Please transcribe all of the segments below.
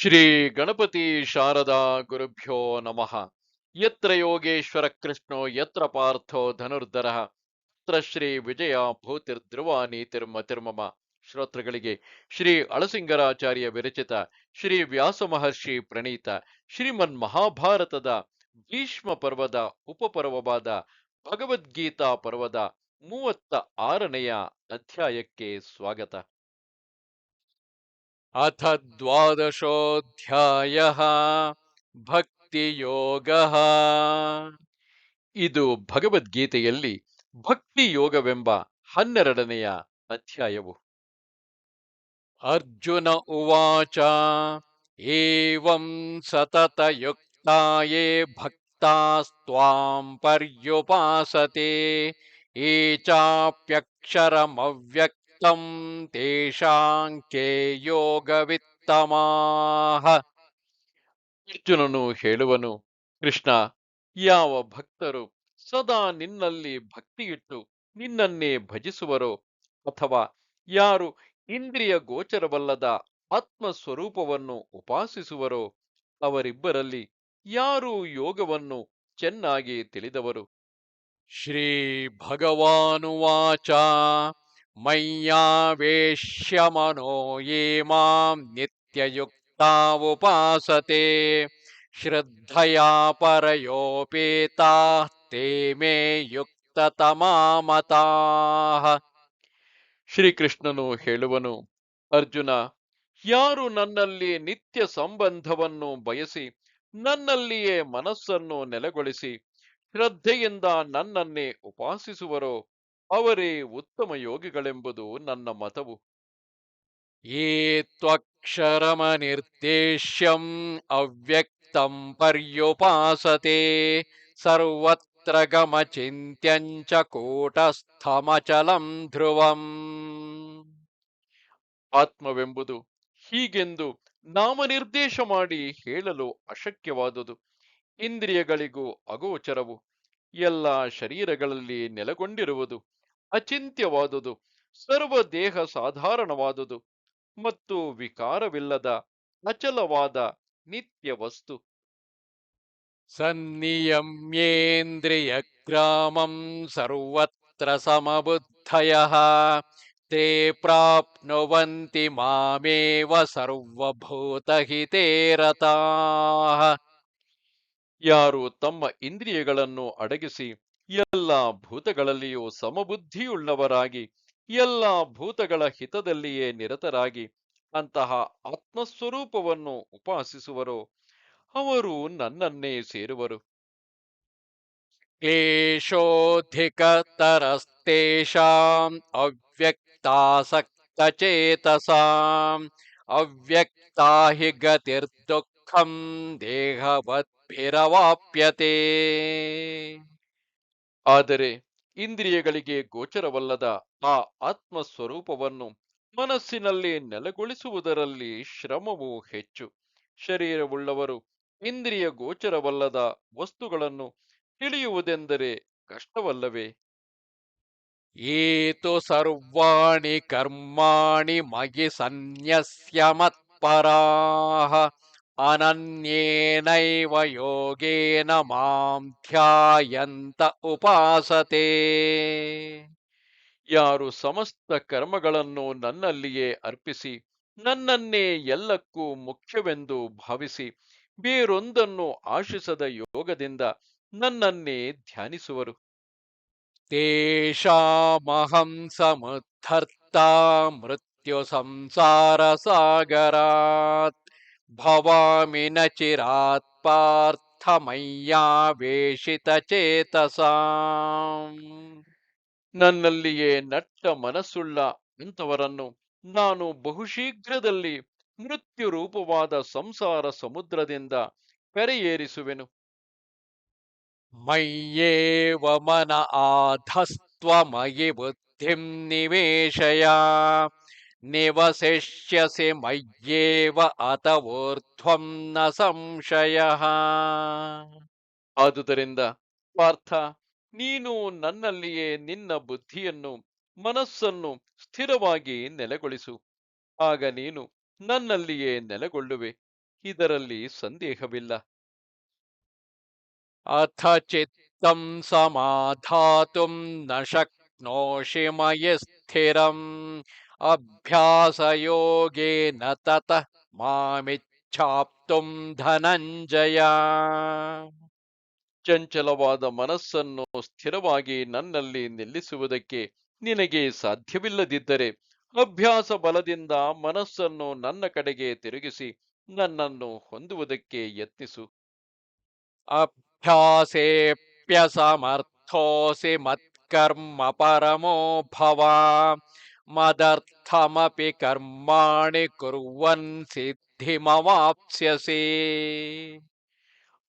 ಶ್ರೀ ಗಣಪತಿ ಶಾರದಾ ಗುರುಭ್ಯೋ ನಮಃ. ಯತ್ರ ಯೋಗೇಶ್ವರ ಕೃಷ್ಣೋ, ಯತ್ರ ಪಾರ್ಥೋ ಧನುರ್ಧರ, ಯತ್ರ ಶ್ರೀ ವಿಜಯ ಭೂತಿರ್ಧ್ರುವ ನೀತಿರ್ಮತಿರ್ಮಮ ಶ್ರೋತೃಗಳಿಗೆ ಶ್ರೀ ಅಳಸಿಂಗರಾಚಾರ್ಯ ವಿರಚಿತ ಶ್ರೀ ವ್ಯಾಸ ಮಹರ್ಷಿ ಪ್ರಣೀತ ಶ್ರೀಮನ್ ಮಹಾಭಾರತದ ಭೀಷ್ಮ ಪರ್ವದ ಉಪಪರ್ವವಾದ ಭಗವದ್ಗೀತಾ ಪರ್ವದ ಮೂವತ್ತ ಆರನೆಯ ಅಧ್ಯಾಯಕ್ಕೆ ಸ್ವಾಗತ. ಅಥ ದ್ವಾದಶೋಧ್ಯಾಯ ಭಕ್ತಿಯೋಗ ಇದು ಭಗವದ್ಗೀತೆಯಲ್ಲಿ ಭಕ್ತಿ ಯೋಗವೆಂಬ ಹನ್ನೆರಡನೆಯ ಅಧ್ಯಾಯವು. ಅರ್ಜುನ ಉವಾಚ, ಏವಂ ಸತತಯುಕ್ತಾಯೇ ಭಕ್ತಾಸ್ತ್ವಾಂ ಪರ್ಯುಪಾಸತೆ ये ಯೋಗವಿತ್ತಂ ತೇಷಾಂ ಕೇ ಯೋಗವಿತ್ತಮಾಹ ಅರ್ಜುನನು ಹೇಳುವನು ಕೃಷ್ಣ ಯಾವ ಭಕ್ತರು ಸದಾ ನಿನ್ನಲ್ಲಿ ಭಕ್ತಿಯಿಟ್ಟು ನಿನ್ನನ್ನೇ ಭಜಿಸುವರೋ ಅಥವಾ ಯಾರು ಇಂದ್ರಿಯ ಗೋಚರವಲ್ಲದ ಆತ್ಮಸ್ವರೂಪವನ್ನು ಉಪಾಸಿಸುವರೋ ಅವರಿಬ್ಬರಲ್ಲಿ ಯಾರು ಯೋಗವನ್ನು ಚೆನ್ನಾಗಿ ತಿಳಿದವರು. ಶ್ರೀ ಭಗವಾನುವಾಚ ಯೇ ಮಾಂ ನಿತ್ಯಯುಕ್ತಾವುಪಾಸತೆ ಶ್ರದ್ಧೆಯ ಶ್ರದ್ಧಯಾ ಪರಯೋಪೇತಾ ತೇ ಮೇ ಯುಕ್ತತಮಾಮತಾಹ ಶ್ರೀಕೃಷ್ಣನು ಹೇಳುವನು, ಅರ್ಜುನ, ಯಾರು ನನ್ನಲ್ಲಿ ನಿತ್ಯ ಸಂಬಂಧವನ್ನು ಬಯಸಿ, ನನ್ನಲ್ಲಿಯೇ ಮನಸ್ಸನ್ನು ನೆಲೆಗೊಳಿಸಿ, ಶ್ರದ್ಧೆಯಿಂದ ನನ್ನನ್ನೇ ಉಪಾಸಿಸುವರೋ ಅವರೇ ಉತ್ತಮ ಯೋಗಿಗಳೆಂಬುದು ನನ್ನ ಮತವು. ಈ ನಿರ್ದೇಶ್ಯಂ ಅವ್ಯಕ್ತಂ ಪರ್ಯುಪಾಸತೆ ಸರ್ವತ್ರ ಗಮಚಿಂತ್ಯಂಚ ಕೂಟಸ್ಥಮಚಲಂ ಧ್ರುವಂ. ಆತ್ಮವೆಂಬುದು ಹೀಗೆಂದು ನಾಮನಿರ್ದೇಶ ಮಾಡಿ ಹೇಳಲು ಅಶಕ್ಯವಾದುದು. ಇಂದ್ರಿಯಗಳಿಗೂ ಅಗೋಚರವು. ಎಲ್ಲ ಶರೀರಗಳಲ್ಲಿ ನೆಲೆಗೊಂಡಿರುವುದು. ಅಚಿಂತ್ಯವಾದುದು ಸರ್ವ ದೇಹ ಸಾಧಾರಣವಾದುದು ಮತ್ತು ವಿಕಾರವಿಲ್ಲದ ಅಚಲವಾದ ನಿತ್ಯ ವಸ್ತು ಸನ್ನಿಯಮ್ಯೇಂದ್ರಿಯ ಗ್ರಾಮಂ ಸರ್ವತ್ರ ಸಮಬುದ್ಧಯ, ತೇ ಪ್ರಾಪ್ನುವಂತಿ ಮಾಮೇವ ಸರ್ವಭೂತಹಿತೇ ರತಾಃ ಯಾರು ತಮ್ಮ ಇಂದ್ರಿಯಗಳನ್ನು ಅಡಗಿಸಿ ಎಲ್ಲ ಭೂತಗಳಲ್ಲಿಯೂ ಸಮಬುದ್ಧಿಯುಳ್ಳವರಾಗಿ, ಎಲ್ಲ ಭೂತಗಳ ಹಿತದಲ್ಲಿಯೇ ನಿರತರಾಗಿ ಅಂತಹ ಆತ್ಮಸ್ವರೂಪವನ್ನು ಉಪಾಸಿಸುವರು. ಅವರು ನನ್ನನ್ನೇ ಸೇರುವರು. ಕ್ಲೇಶೋಧಿಕತರಸ್ತೇಷಾಂ ಅವ್ಯಕ್ತಾಸಕ್ತಚೇತಸಾಂ ಅವ್ಯಕ್ತಾ ಹಿ ಗತಿರ್ದುಃಖಂ ದೇಹವದ್ಭಿರವಾಪ್ಯತೆ ಆದರೆ ಇಂದ್ರಿಯಗಳಿಗೆ ಗೋಚರವಲ್ಲದ ಆ ಆತ್ಮ ಸ್ವರೂಪವನ್ನು ಮನಸ್ಸಿನಲ್ಲಿ ನೆಲೆಗೊಳಿಸುವುದರಲ್ಲಿ ಶ್ರಮವು ಹೆಚ್ಚು. ಶರೀರವುಳ್ಳವರು ಇಂದ್ರಿಯ ಗೋಚರವಲ್ಲದ ವಸ್ತುಗಳನ್ನು ತಿಳಿಯುವುದೆಂದರೆ ಕಷ್ಟವಲ್ಲವೇ? ಏತು ಸರ್ವಾಣಿ ಕರ್ಮಾಣಿ ಮಗಿ ಸನ್ಯಸ್ಯ ಮತ್ಪರಾಹ. ಅನನ್ಯೇನೈವ ಯೋಗೇನ ಮಾಂ ಧ್ಯಾಯಂತ ಉಪಾಸತೆ ಯಾರು ಸಮಸ್ತ ಕರ್ಮಗಳನ್ನು ನನ್ನಲ್ಲಿಯೇ ಅರ್ಪಿಸಿ, ನನ್ನನ್ನೇ ಎಲ್ಲಕ್ಕೂ ಮುಖ್ಯವೆಂದು ಭಾವಿಸಿ, ಬೇರೊಂದನ್ನು ಆಶಿಸದ ಯೋಗದಿಂದ ನನ್ನನ್ನೇ ಧ್ಯಾನಿಸುವರು. ತೇಷಾಮಹಂ ಸಮುದ್ಧರ್ತ ಮೃತ್ಯು ಸಂಸಾರ ಸಾಗರಾತ್. ಭವಾಮಿ ನ ಚಿರಾತ್ ಪಾರ್ಥ ಮಯ್ಯಾವೇಶಿತ ಚೇತಸಾಂ ನನ್ನಲ್ಲಿಯೇ ನಟ್ಟ ಮನಸ್ಸುಳ್ಳ ಇಂಥವರನ್ನು ನಾನು ಬಹುಶೀಘ್ರದಲ್ಲಿ ಮೃತ್ಯು ರೂಪವಾದ ಸಂಸಾರ ಸಮುದ್ರದಿಂದ ಕರೆಯೇರಿಸುವೆನು ಮಯ್ಯೇವ ಮನ ಆಧಸ್ತ್ವಮಯಿ ಬುದ್ಧಿಂ ನಿವೇಶಯ. ನಿವಸಿಷ್ಯಸಿ ಮಯ್ಯೇವ ಅತ ಊರ್ಧ್ವಂ ನ ಸಂಶಯ. ಆದುದರಿಂದ ಪಾರ್ಥ ನೀನು ನನ್ನಲ್ಲಿಯೇ ನಿನ್ನ ಬುದ್ಧಿಯನ್ನು ಮನಸ್ಸನ್ನು ಸ್ಥಿರವಾಗಿ ನೆಲೆಗೊಳಿಸು. ಆಗ ನೀನು ನನ್ನಲ್ಲಿಯೇ ನೆಲೆಗೊಳ್ಳುವೆ. ಇದರಲ್ಲಿ ಸಂದೇಹವಿಲ್ಲ. ಅಥ ಚಿತ್ತಂ ಸಮಾಧಾತುಂ ನ ಶಕ್ನೋಷಿ ಮಯಿ ಸ್ಥಿರಂ ಅಭ್ಯಾಸಯೋಗೇನ ತತಃ ಮಾಮಿಚ್ಛಾಪ್ತುಂ ಧನಂಜಯ. ಚಂಚಲವಾದ ಮನಸ್ಸನ್ನು ಸ್ಥಿರವಾಗಿ ನನ್ನಲ್ಲಿ ನಿಲ್ಲಿಸುವುದಕ್ಕೆ ನಿನಗೆ ಸಾಧ್ಯವಿಲ್ಲದಿದ್ದರೆ ಅಭ್ಯಾಸ ಬಲದಿಂದ ಮನಸ್ಸನ್ನು ನನ್ನ ಕಡೆಗೆ ತಿರುಗಿಸಿ ನನ್ನನ್ನು ಹೊಂದುವುದಕ್ಕೆ ಯತ್ನಿಸು. ಅಭ್ಯಾಸೇಪ್ಯಸಮರ್ಥೋಸಿ ಮತ್ಕರ್ಮ ಪರಮೋ ಭವ. ಮದರ್ಥಮಪಿ ಕರ್ಮಾಣಿ ಕುರ್ವನ್ ಸಿದ್ಧಿಮವಾಪ್ಸ್ಯಸಿ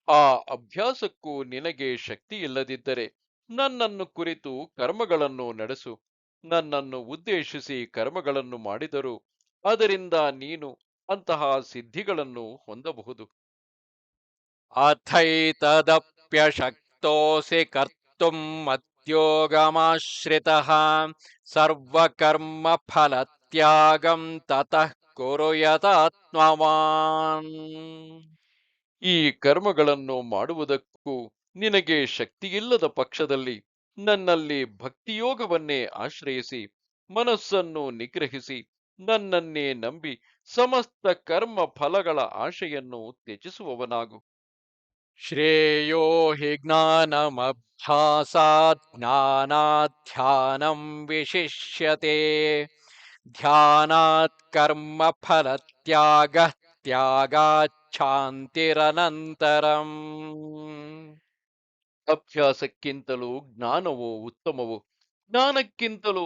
ಆ ಅಭ್ಯಾಸಕ್ಕೂ ನಿನಗೆ ಶಕ್ತಿ ಇಲ್ಲದಿದ್ದರೆ ನನ್ನನ್ನು ಕುರಿತು ಕರ್ಮಗಳನ್ನು ನಡೆಸು. ನನ್ನನ್ನು ಉದ್ದೇಶಿಸಿ ಕರ್ಮಗಳನ್ನು ಮಾಡಿದರು ಅದರಿಂದ ನೀನು ಅಂತಹ ಸಿದ್ಧಿಗಳನ್ನು ಹೊಂದಬಹುದು. ಅಥೈತದಪ್ಯಶಕ್ತೋಸಿ ಕರ್ತು ಮದ್ಯೋಗಮಾಶ್ರಿತಃ. ಸರ್ವಕರ್ಮ ಫಲತ್ಯಾಗಂ ತತಃ ಕುರು ಯತಾತ್ಮವಾನ್ ಈ ಕರ್ಮಗಳನ್ನು ಮಾಡುವುದಕ್ಕೂ ನಿನಗೆ ಶಕ್ತಿಯಿಲ್ಲದ ಪಕ್ಷದಲ್ಲಿ ನನ್ನಲ್ಲಿ ಭಕ್ತಿಯೋಗವನ್ನೇ ಆಶ್ರಯಿಸಿ, ಮನಸ್ಸನ್ನು ನಿಗ್ರಹಿಸಿ, ನನ್ನನ್ನೇ ನಂಬಿ, ಸಮಸ್ತ ಕರ್ಮ ಫಲಗಳ ಆಶೆಯನ್ನು ತ್ಯಜಿಸುವವನಾಗು. ಹಿ ಜ್ಞಾನಮಭ್ಯಾಸಾತ್ ಜ್ಞಾನಾಧ್ಯಾನಂ ವಿಶಿಷ್ಯತೆ ಧ್ಯಾನಾತ್ ಕರ್ಮ ಫಲತ್ಯಾಗ ತ್ಯಾಗಾಚ್ಛಾಂತಿರನಂತರಂ ಅಭ್ಯಾಸಕ್ಕಿಂತಲೂ ಜ್ಞಾನವು ಉತ್ತಮವು ಜ್ಞಾನಕ್ಕಿಂತಲೂ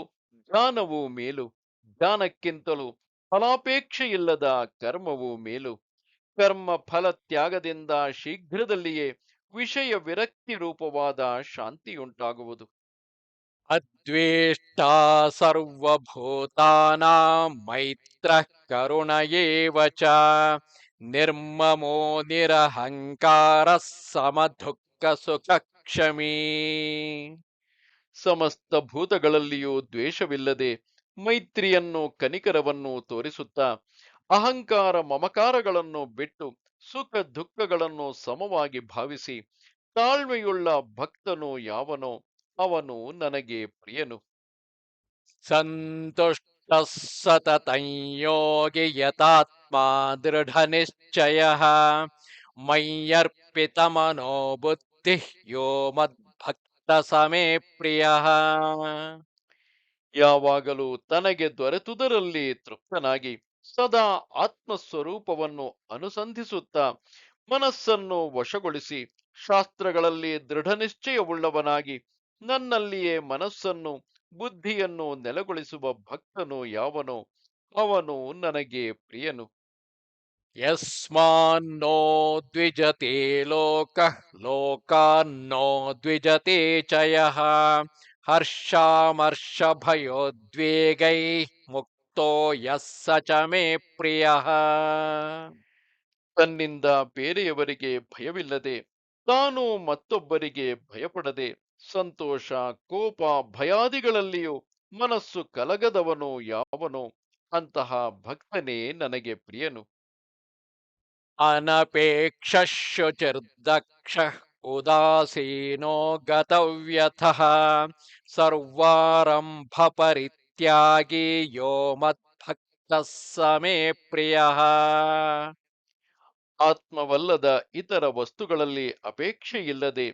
ಜ್ಞಾನವು ಮೇಲು ಜ್ಞಾನಕ್ಕಿಂತಲೂ ಫಲಾಪೇಕ್ಷೆಯಿಲ್ಲದ ಕರ್ಮವು ಮೇಲು ಕರ್ಮ ಫಲ ತ್ಯಾಗದಿಂದ ಶೀಘ್ರದಲ್ಲಿಯೇ ವಿಷಯ ವಿರಕ್ತಿ ರೂಪವಾದ ಶಾಂತಿಯುಂಟಾಗುವುದು. ಅದ್ವೇಷ್ಟಾ ಸರ್ವಭೂತಾನಾಂ ಮೈತ್ರ ಕರುಣ ಏವಚ ನಿರ್ಮಮೋ ನಿರಹಂಕಾರ ಸಮದುಃಖ ಸುಖ ಕ್ಷಮೀ ಸಮಸ್ತ ಭೂತಗಳಲ್ಲಿಯೂ ದ್ವೇಷವಿಲ್ಲದೆ ಮೈತ್ರಿಯನ್ನು ಕನಿಕರವನ್ನು ತೋರಿಸುತ್ತಾ ಅಹಂಕಾರ ಮಮಕಾರಗಳನ್ನು ಬಿಟ್ಟು ಸುಖ ದುಃಖಗಳನ್ನು ಸಮವಾಗಿ ಭಾವಿಸಿ ತಾಳ್ಮೆಯುಳ್ಳ ಭಕ್ತನು ಯಾವನೋ ಅವನು ನನಗೆ ಪ್ರಿಯನು. ಸಂತುಷ್ಟ ಸತತಂಯೋಗಿ ಯತಾತ್ಮಾ ದೃಢ ನಿಶ್ಚಯ ಮಯ್ಯರ್ಪಿತಮನೋ ಬುದ್ಧಿ ಯೋ ಮದ್ಭಕ್ತ ಸಮೇ ಪ್ರಿಯ. ಯಾವಾಗಲೂ ತನಗೆ ದೊರೆತುದರಲ್ಲಿ ತೃಪ್ತನಾಗಿ ಸದಾ ಆತ್ಮಸ್ವರೂಪವನ್ನು ಅನುಸಂಧಿಸುತ್ತಾ ಮನಸ್ಸನ್ನು ವಶಗೊಳಿಸಿ ಶಾಸ್ತ್ರಗಳಲ್ಲಿ ದೃಢ ನಿಶ್ಚಯವುಳ್ಳವನಾಗಿ ನನ್ನಲ್ಲಿಯೇ ಮನಸ್ಸನ್ನು, ಬುದ್ಧಿಯನ್ನು ನೆಲೆಗೊಳಿಸುವ ಭಕ್ತನು ಯಾವನೋ? ಅವನು ನನಗೆ ಪ್ರಿಯನು. ಯಸ್ಮಾನ್ನೋ ದ್ವಿಜತೆ ಲೋಕ, ಲೋಕಾನ್ನೋ ದ್ವಿಜತೆ ಚಯ ಹರ್ಷಾಮರ್ಷ ಭಯೋದ್ವೇಗೈ ಮುಕ್ತೋ ಯಸ್ಸ ಚ ಮೇ ಪ್ರಿಯ. ತನ್ನಿಂದ ಬೇರೆಯವರಿಗೆ ಭಯವಿಲ್ಲದೆ, ತಾನು ಮತ್ತೊಬ್ಬರಿಗೆ ಭಯಪಡದೆ, ಸಂತೋಷ, ಕೋಪ, ಭಯಾದಿಗಳಲ್ಲಿಯೂ ಮನಸ್ಸು ಕಲಗದವನು ಯಾವನೋ? ಅಂತಹ ಭಕ್ತನೇ ನನಗೆ ಪ್ರಿಯನು. ಅನಪೇಕ್ಷ ಶುಚಿರ್ದಕ್ಷ ಉದಾಸೀನೋ ಗತವ್ಯಥಃ. ಸರ್ವಾರಂಭ ಪರಿತ್ಯಾಗಿ ಯೋ ಮತ್ಭಕ್ತ ಸಮೇ ಪ್ರಿಯ. ಆತ್ಮವಲ್ಲದ ಇತರ ವಸ್ತುಗಳಲ್ಲಿ ಅಪೇಕ್ಷೆಯಿಲ್ಲದೆ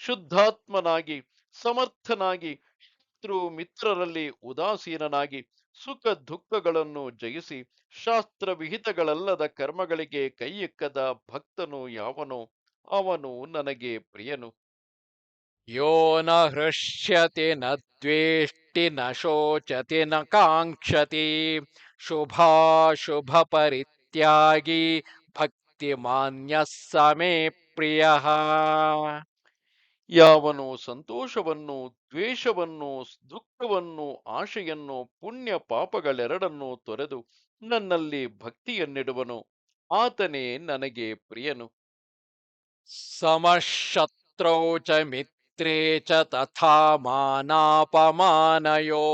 ಶುದ್ಧಾತ್ಮನಾಗಿ, ಸಮರ್ಥನಾಗಿ, ಶತ್ರು ಮಿತ್ರರಲ್ಲಿ ಉದಾಸೀನನಾಗಿ ಸುಖ ದುಃಖಗಳನ್ನು ಜಯಿಸಿ ಶಾಸ್ತ್ರವಿಹಿತಗಳಲ್ಲದ ಕರ್ಮಗಳಿಗೆ ಕೈಯಿಕ್ಕದ ಭಕ್ತನು ಯಾವನೋ? ಅವನು ನನಗೆ ಪ್ರಿಯನು. ಯೋ ನ ಹೃಷ್ಯತಿ ನ ದ್ವೇಷ್ಟಿ ನ ಶೋಚತಿ ನ ಕಾಂಕ್ಷತಿ ಶುಭಾಶುಭ ಪರಿತ್ಯಾಗಿ ಭಕ್ತಿ ಮಾನ್ಯ ಸಮೇ ಪ್ರಿಯ ಯಾವನು ಸಂತೋಷವನ್ನು ದ್ವೇಷವನ್ನು ದುಃಖವನ್ನು ಆಶೆಯನ್ನು ಪುಣ್ಯ ಪಾಪಗಳೆರಡನ್ನೂ ತೊರೆದು ನನ್ನಲ್ಲಿ ಭಕ್ತಿಯನ್ನಿಡುವನು. ಆತನೇ ನನಗೆ ಪ್ರಿಯನು. ಸಮಶತ್ರೌಚ ಚ ಮಿತ್ರೇ ಚ ತಥಾ ಮಾನಾಪಮಾನಯೋ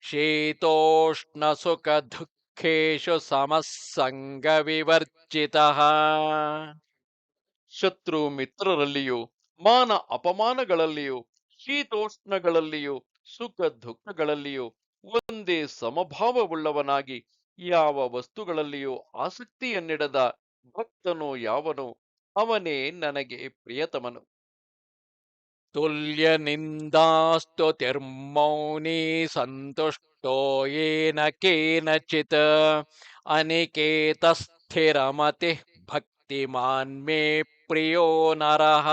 ಶೀತೋಷ್ಣ ಸುಖ ದುಃಖೇಶು ದುಃಖೇಶು ಸಮಸ್ಸಂಗವಿವರ್ಜಿತಃ ಶತ್ರು ಮಿತ್ರರಲ್ಲಿಯೂ ಮಾನ ಅಪಮಾನಗಳಲ್ಲಿಯೂ, ಶೀತೋಷ್ಣಗಳಲ್ಲಿಯೂ ಸುಖ ದುಃಖಗಳಲ್ಲಿಯೂ ಒಂದೇ ಸಮಭಾವವುಳ್ಳವನಾಗಿ ಯಾವ ವಸ್ತುಗಳಲ್ಲಿಯೂ ಆಸಕ್ತಿಯನ್ನಿಡದ ಭಕ್ತನು ಯಾವನು, ಅವನೇ ನನಗೆ ಪ್ರಿಯತಮನು. ತುಲ್ಯ ನಿಂದಾಸ್ತುತಿರ್ಮೌನಿ ಸಂತುಷ್ಟೋ ಯೇನ ಕೇನಚಿತ್? ಅನಿಕೇತ ಸ್ಥಿರಮತಿ ಭಕ್ತಿಮಾನ್ ಮೇ ಪ್ರಿಯೋ ನರಹ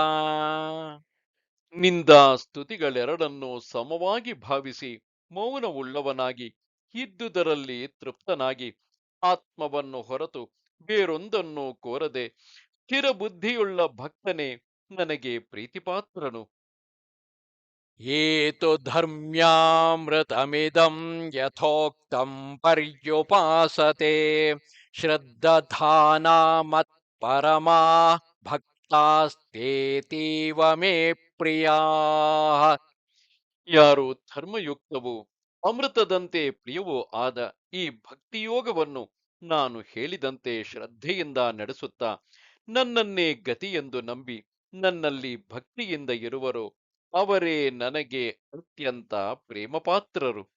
ನಿಂದ ಸ್ತುತಿಗಳೆರಡನ್ನೂ ಸಮವಾಗಿ ಭಾವಿಸಿ ಮೌನವುಳ್ಳವನಾಗಿ, ಇದ್ದುದರಲ್ಲಿ ತೃಪ್ತನಾಗಿ, ಆತ್ಮವನ್ನು ಹೊರತು ಬೇರೊಂದನ್ನು ಕೋರದೆ ಸ್ಥಿರ ಬುದ್ಧಿಯುಳ್ಳ ಭಕ್ತನೇ ನನಗೆ ಪ್ರೀತಿಪಾತ್ರನು. ಏತು ಧರ್ಮ್ಯಾಮೃತಮಿದಂ ಯಥೋಕ್ತಂ ಪರ್ಯುಪಾಸತೆ ಶ್ರದ್ಧಾನಾ ಮತ್ಪರಮಾ ಭಕ್ತಾಸ್ತೇತೀವ ಮೇ ಪ್ರಿಯಾ ಯಾರು ಧರ್ಮಯುಕ್ತವು ಅಮೃತದಂತೆ ಪ್ರಿಯವೂ ಆದ ಈ ಭಕ್ತಿಯೋಗವನ್ನು ನಾನು ಹೇಳಿದಂತೆ ಶ್ರದ್ಧೆಯಿಂದ ನಡೆಸುತ್ತಾ ನನ್ನನ್ನೇ ಗತಿಯೆಂದು ನಂಬಿ ನನ್ನಲ್ಲಿ ಭಕ್ತಿಯಿಂದ ಇರುವರೋ ಅವರೇ ನನಗೆ ಅತ್ಯಂತ ಪ್ರೇಮಪಾತ್ರರು.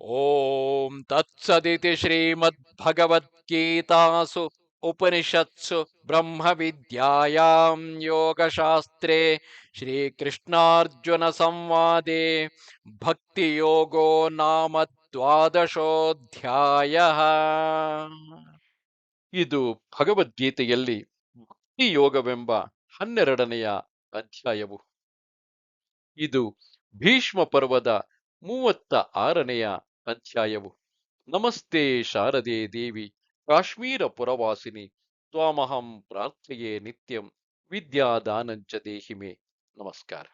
ಓಂ ತತ್ಸದಿತಿ ಶ್ರೀಮದ್ಭಗವದ್ಗೀತಾಸು ಉಪನಿಷತ್ಸು ಬ್ರಹ್ಮವಿದ್ಯಾಯಾಂ ಯೋಗಶಾಸ್ತ್ರೇ ಶ್ರೀಕೃಷ್ಣಾರ್ಜುನ ಸಂವಾದೆ ಭಕ್ತಿಯೋಗೋ ನಾಮ ದ್ವಾದಶೋಧ್ಯಾಯ ಇದು ಭಗವದ್ಗೀತೆಯಲ್ಲಿ ಭಕ್ತಿ ಯೋಗವೆಂಬ ಹನ್ನೆರಡನೆಯ ಅಧ್ಯಾಯವು. ಇದು ಭೀಷ್ಮ ಪರ್ವದ ಮೂವತ್ತ ಆರನೆಯ ಅಧ್ಯಾಯವು. ನಮಸ್ತೆ ಶಾರದೆ ದೇವಿ, ಕಾಶ್ಮೀರ ಪುರವಾಸಿನಿ, ತ್ವಾಮಹಂ ಪ್ರಾರ್ಥೆಯೇ ನಿತ್ಯಂ ವಿದ್ಯಾದಾನಂಚ ದೇಹಿಮೆ. ನಮಸ್ಕಾರ.